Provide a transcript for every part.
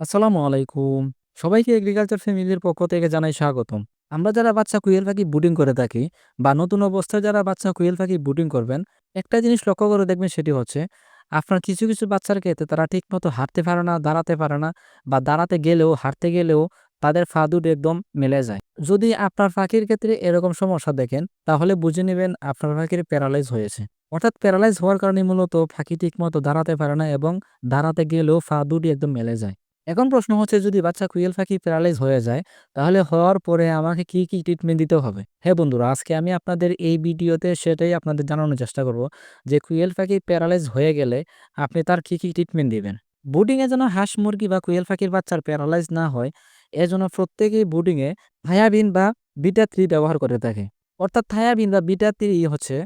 আসসালামু আলাইকুম। সবাইকে এগ্রিকালচার ফ্যামিলির পক্ষ থেকে জানাই স্বাগতম। আমরা যারা বাচ্চা কুইল পাখি ব্রুডিং করে থাকি বা নতুন অবস্থায় যারা বাচ্চা কুইল পাখি ব্রুডিং করবেন, একটা জিনিস লক্ষ্য করে দেখবেন সেটি হচ্ছে আপনার কিছু, কিছু বাচ্চার ক্ষেত্রে তারা ঠিকমতো হাঁটতে পারে না, দাঁড়াতে পারে না বা দাঁড়াতে গেলেও, হাঁটতে গেলেও তাদের পা দুটো একদম মেলে যায়। যদি আপনার পাখির ক্ষেত্রে এরকম সমস্যা দেখেন তাহলে বুঝে নেবেন আপনার পাখির প্যারালাইজ হয়েছে। অর্থাৎ প্যারালাইজ হওয়ার কারণে মূলত পাখি ঠিকমতো দাঁড়াতে পারে না এবং দাঁড়াতে গেলেও পা দুটি একদম মেলে যায়। এখন প্রশ্ন হচ্ছে যদি বাচ্চা কুইল পাখি প্যারালাইজ হয়ে যায় তাহলে হওয়ার পরে আমাকে কি, কি ট্রিটমেন্ট দিতে হবে? হ্যাঁ বন্ধুরা আজকে আমি আপনাদের এই ভিডিওতে সেটাই আপনাদের জানানোর চেষ্টা করব যে কুইল পাখি প্যারালাইজ হয়ে গেলে আপনি তার কি, কি ট্রিটমেন্ট দিবেন। ব্রুডিং এ যেন হাঁস মুরগি বা কুইল পাখির বাচ্চার প্যারালাইজ না হয় এজন্য প্রত্যেকেই ব্রুডিং এ থায়াবিন বা বিটা থ্রি ব্যবহার করে থাকে। অর্থাৎ থায়াবিন বা বিটা থ্রি হচ্ছে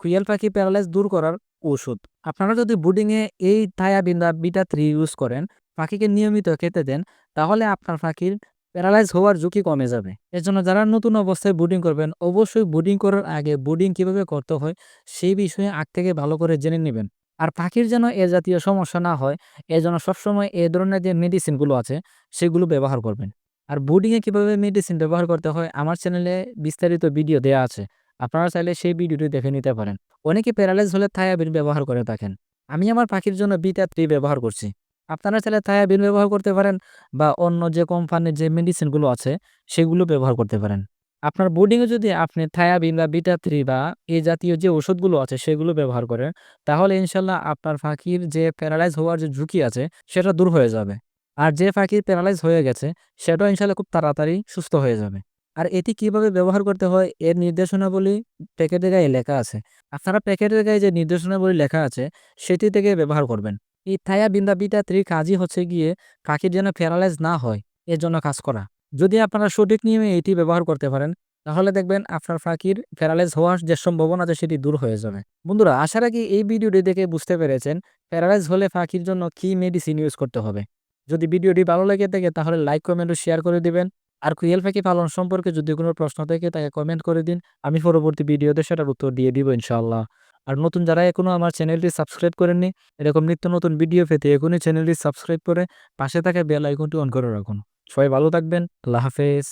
কুইল পাখি প্যারালাইজ দূর করার ওষুধ আপনারা যদি ব্রুডিং এ এই থায়াবিন বা বিটা থ্রি ইউজ করেন পাখিকে নিয়মিত খেতে দেন, তাহলে আপনার পাখির প্যারালাইজ হওয়ার ঝুঁকি কমে যাবে। এজন্য যারা নতুন অবস্থায় ব্রুডিং করবেন, অবশ্যই ব্রুডিং করার আগে ব্রুডিং কীভাবে করতে হয়, সেই বিষয়ে আগ থেকে ভালো করে জেনে নিবেন। আর পাখির যেন এ জাতীয় সমস্যা না হয় এজন্য সবসময় এ ধরনের যে মেডিসিনগুলো আছে, সেগুলো ব্যবহার করবেন। আর ব্রুডিং এ কীভাবে মেডিসিন ব্যবহার করতে হয়, আমার চ্যানেলে বিস্তারিত ভিডিও দেয়া আছে। আপনারা চাইলে সেই ভিডিওটি দেখে নিতে পারেন। অনেকে প্যারালাইজ হলে থায়াবিন ব্যবহার করে থাকেন। আমি আমার পাখির জন্য বিটা থ্রি ব্যবহার করছি। আপনারা চাইলে থায়াবিন ব্যবহার করতে পারেন বা অন্য যে কোম্পানির যে মেডিসিনগুলো আছে, সেগুলো ব্যবহার করতে পারেন। আপনার বোর্ডিংয়ে যদি আপনি থায়াবিন বা বিটা থ্রি বা এই জাতীয় যে ওষুধগুলো আছে, সেগুলো ব্যবহার করেন, তাহলে ইনশাল্লাহ আপনার ফাঁকির যে প্যারালাইজ হওয়ার যে ঝুঁকি আছে, সেটা দূর হয়ে যাবে। আর যে ফাঁকির প্যারালাইজ হয়ে গেছে, সেটাও ইনশাল্লাহ খুব তাড়াতাড়ি সুস্থ হয়ে যাবে। আর এটি কীভাবে ব্যবহার করতে হয়, এর নির্দেশনাবলী প্যাকেটের গায়ে লেখা আছে। আপনারা প্যাকেটের গায়ে যে নির্দেশনাবলী লেখা আছে, সেটি থেকে ব্যবহার করবেন। এই থায়াবিন বা বিটা থ্রি কাজই হচ্ছে গিয়ে পাখির যেন প্যারালাইজ না হয় এর জন্য কাজ করা। যদি আপনারা সঠিক নিয়মে এটি ব্যবহার করতে পারেন তাহলে দেখবেন আপনার ফাঁকির প্যারালাইজ হওয়ার যে সম্ভাবনা আছে সেটি দূর হয়ে যাবে। বন্ধুরা আশা রাখি এই ভিডিওটি দেখে বুঝতে পেরেছেন প্যারালাইজ হলে ফাঁকির জন্য কি মেডিসিন ইউজ করতে হবে। যদি ভিডিওটি ভালো লেগে থাকে তাহলে লাইক, কমেন্ট ও শেয়ার করে দিবেন। আর কুয়েল পাখি পালন সম্পর্কে যদি কোনো প্রশ্ন থাকে তাকে কমেন্ট করে দিন। আমি পরবর্তী ভিডিওতে সেটার উত্তর দিয়ে দিব ইনশাআল্লাহ। আর নতুন যারা এখনও আমার চ্যানেলটি সাবস্ক্রাইব করেননি, এরকম নিত্য নতুন ভিডিও পেতে এখনই চ্যানেলটি সাবস্ক্রাইব করে পাশে থাকা বেল আইকনটি অন করে রাখুন। সবাই ভালো থাকবেন। আল্লাহ হাফেজ।